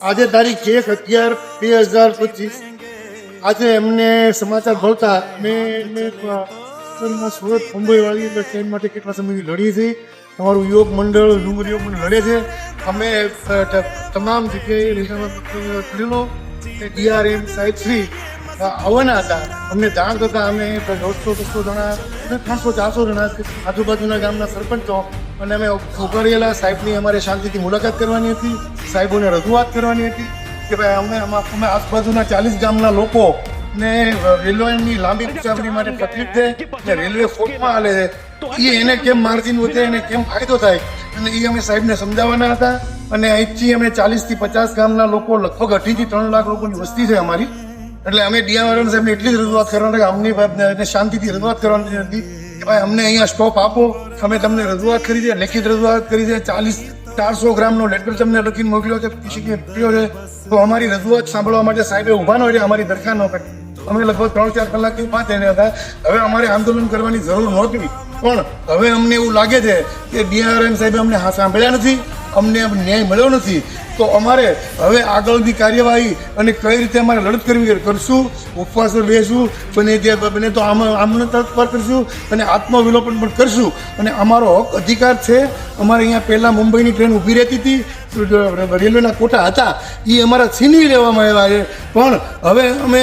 આજે તારીખ એક અગિયાર બે હજાર પચીસ. આજે એમને સમાચાર મળતા મેં એમને સુરત મુંબઈ વાળી ટ્રેન માટે કેટલા સમયથી લડી છે અમારું યોગ મંડળ ડુંગર યોગ મંડળ લડે છે. અમે તમામ જગ્યાએ કરેલો ડીઆરએમ સાહેબ અ, આવવાના હતા. અમને જાણ થતા અમે દોઢસો, બસો જણા ત્રણસો, ચારસો જણા આજુબાજુના ગામના સરપંચો અને અમે ઉઘાડેલા સાહેબની અમારે શાંતિથી મુલાકાત કરવાની હતી. સાહેબોને રજૂઆત કરવાની હતી કે ભાઈ અમે અમા- આસપાસના ચાલીસ ગામના લોકો ને રેલવેની લાંબી મુસાફરી માટે તકલીફ છે ને રેલવે ખોટમાં હાલે છે. એ એને કેમ માર્જિન વધે એને કેમ ફાયદો થાય? અને એ અમે સાહેબને સમજાવવાના હતા. અને અહીંથી અમે ચાલીસથી પચાસ ગામના લોકો લગભગ અઢીથી ત્રણ લાખ લોકોની વસ્તી છે અમારી. એટલે અમે ડીઆરએમ સાહેબને એટલી રજૂઆત કરવાની કે અમની બાબતને શાંતિથી રજૂઆત કરવાની હતી કે ભાઈ અમને અહીંયા સ્ટોપ આપો, અમે તમને રજૂઆત કરી છે, લેખિત રજૂઆત કરી છે, ચાલીસ, ચારસો ગ્રામનો લેટર તમને લખીને મોકલ્યો છે, પીસી કે મોકલ્યો છે. તો અમારી રજૂઆત સાંભળવા માટે સાહેબે ઊભા ન રહે અમારી દરકાર ન અમે લગભગ ત્રણ ચાર કલાકથી ઊભા થઈને હતા. હવે અમારે આંદોલન કરવાની જરૂર નહોતી. પણ હવે અમને એવું લાગે છે કે ડીઆરએમ સાહેબે અમને સાંભળ્યા નથી. અમને ન્યાય મળ્યો નથી, તો અમારે હવે આગળની કાર્યવાહી અને કઈ રીતે અમારે લડત કરવી કરશું ઉપવાસ બેસવું, બને તે બને તો આમ આમને તત્પર કરશું અને આત્મવિલોપન પણ કરશું. અને અમારો હક અધિકાર છે. અમારે અહીંયા પહેલાં મુંબઈની ટ્રેન ઊભી રહેતી હતી રેલવેના કોટા હતા એ અમારા છીનવી લેવામાં આવ્યા છે. પણ હવે અમે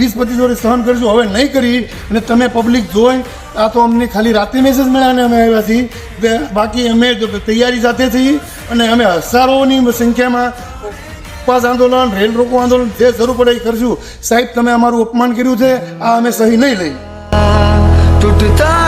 વીસ પચીસ વર્ષ સહન કરીશું, હવે નહીં કરી. અને તમે પબ્લિક જોઈ આ તો અમને ખાલી રાતે મેસેજ મળ્યા અને અમે આવ્યા છીએ. બાકી અમે તૈયારી સાથે થઈ અને અમે હજારોની સંખ્યામાં ઉપવાસ આંદોલન, રેલ રોકો આંદોલન જે જરૂર પડે એ કરશું. સાહેબ, તમે અમારું અપમાન કર્યું છે. આ અમે સહી નહીં લઈ. તૂટતા